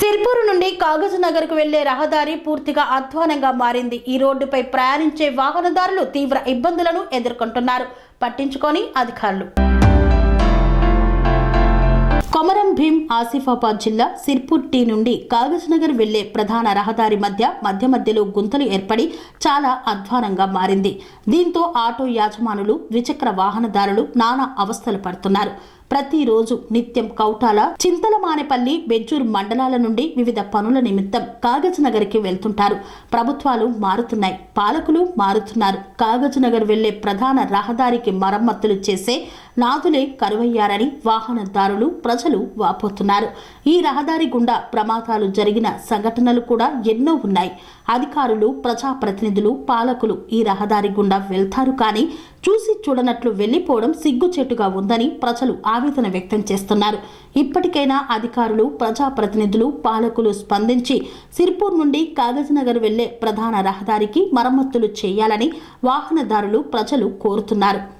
సిర్పూర్ నుండి కాగజ్ నగర్కు వెళ్ళే రహదారి పూర్తిగా అధ్వానంగా మారింది. ఈ రోడ్డుపై ప్రయాణించే వాహనదారులు తీవ్ర ఇబ్బందులను ఎదుర్కొంటున్నారు. పట్టించుకొని అధికారులు కొమరం భీం ఆసిఫాబాద్ జిల్లా సిర్పూర్ టీ నుండి కాగజ్నగర్ వెళ్ళే ప్రధాన రహదారి మధ్య మధ్య మధ్యలో గుంతలు ఏర్పడి చాలా అధ్వానంగా మారింది. దీంతో ఆటో యాజమానులు ద్విచక్ర వాహనదారులు నానా అవస్థలు పడుతున్నారు. ప్రతిరోజు నిత్యం కౌటాల చింతలమానేపల్లి బెజ్జూర్ మండలాల నుండి వివిధ పనుల నిమిత్తం కాగజ్ నగర్కి వెళ్తుంటారు. ప్రభుత్వాలు మారుతున్నాయి. పాలకులు మారుతున్నారు. కాగజ్నగర్ వెళ్ళే ప్రధాన రహదారికి మరమ్మతులు చేసే నాదులే కరువయ్యారని వాహనదారులు ప్రజలు వాపోతున్నారు. ఈ రహదారి గుండా ప్రమాదాలు జరిగిన సంఘటనలు కూడా ఎన్నో ఉన్నాయి. అధికారులు ప్రజాప్రతినిధులు పాలకులు ఈ రహదారి గుండా వెళ్తారు కానీ చూసి చూడనట్లు వెళ్ళిపోవడం సిగ్గుచేటుగా ఉందని ప్రజలు ఆవేదన వ్యక్తం చేస్తున్నారు. ఇప్పటికైనా అధికారులు ప్రజాప్రతినిధులు పాలకులు స్పందించి సిర్పూర్ నుండి కాగజ్నగర్ వెళ్ళే ప్రధాన రహదారికి మరమ్మతులు చేయాలని వాహనదారులు ప్రజలు కోరుతున్నారు.